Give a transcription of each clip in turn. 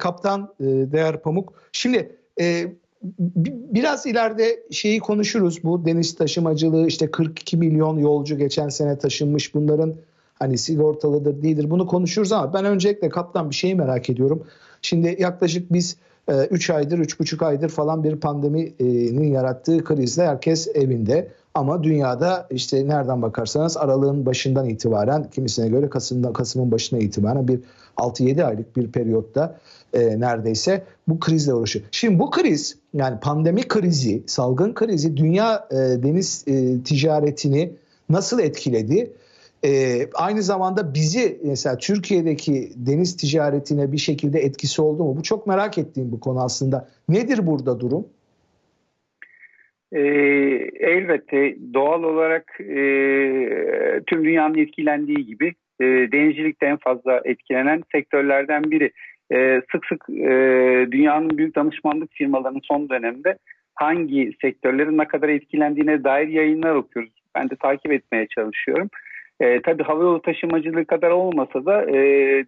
Kaptan e, Değer Pamuk. Şimdi e, biraz ileride şeyi konuşuruz. Bu deniz taşımacılığı işte 42 milyon yolcu geçen sene taşınmış. Bunların hani sigortalıdır değildir bunu konuşuruz ama ben öncelikle kaptan bir şeyi merak ediyorum. Şimdi yaklaşık biz 3 aydır, 3,5 aydır falan bir pandeminin yarattığı krizde herkes evinde. Ama dünyada işte nereden bakarsanız aralığın başından itibaren kimisine göre Kasım'dan Kasım'ın başına itibaren bir 6-7 aylık bir periyotta e, neredeyse bu krizle uğraşıyor. Şimdi bu kriz yani pandemi krizi, salgın krizi dünya e, deniz e, ticaretini nasıl etkiledi? E, aynı zamanda bizi mesela Türkiye'deki deniz ticaretine bir şekilde etkisi oldu mu? Bu çok merak ettiğim bu konu aslında. Nedir burada durum? E, elbette doğal olarak e, tüm dünyanın etkilendiği gibi e, denizcilikte en fazla etkilenen sektörlerden biri. E, sık sık e, dünyanın büyük danışmanlık firmalarının son dönemde hangi sektörlerin ne kadar etkilendiğine dair yayınlar okuyoruz. Ben de takip etmeye çalışıyorum. E, tabii havayolu taşımacılığı kadar olmasa da e,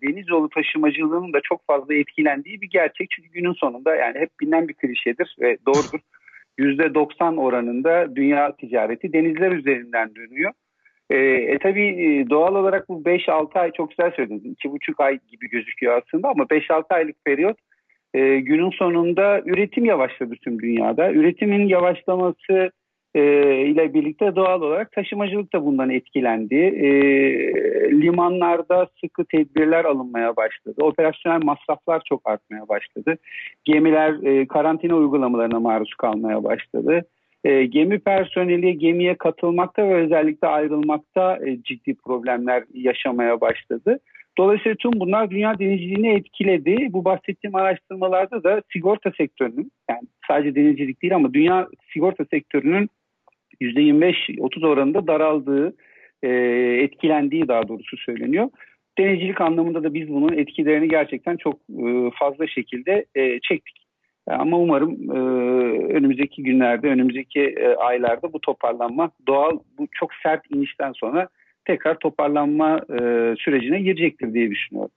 deniz yolu taşımacılığının da çok fazla etkilendiği bir gerçek. Çünkü günün sonunda yani hep bilinen bir klişedir ve doğrudur. %90 oranında dünya ticareti denizler üzerinden dönüyor. E, e tabii e, doğal olarak bu 5-6 ay çok güzel söylediniz. 2,5 ay gibi gözüküyor aslında ama 5-6 aylık periyot e, günün sonunda üretim yavaşladı tüm dünyada. Üretimin yavaşlaması e, ile birlikte doğal olarak taşımacılık da bundan etkilendi. E, limanlarda sıkı tedbirler alınmaya başladı. Operasyonel masraflar çok artmaya başladı. Gemiler e, karantina uygulamalarına maruz kalmaya başladı. E, gemi personeli gemiye katılmakta ve özellikle ayrılmakta e, ciddi problemler yaşamaya başladı. Dolayısıyla tüm bunlar dünya denizciliğini etkiledi. Bu bahsettiğim araştırmalarda da sigorta sektörünün yani sadece denizcilik değil ama dünya sigorta sektörünün %25-30 oranında daraldığı, e, etkilendiği daha doğrusu söyleniyor. Denizcilik anlamında da biz bunun etkilerini gerçekten çok e, fazla şekilde e, çektik. Ama umarım e, önümüzdeki günlerde, önümüzdeki e, aylarda bu toparlanma doğal, bu çok sert inişten sonra tekrar toparlanma e, sürecine girecektir diye düşünüyorum.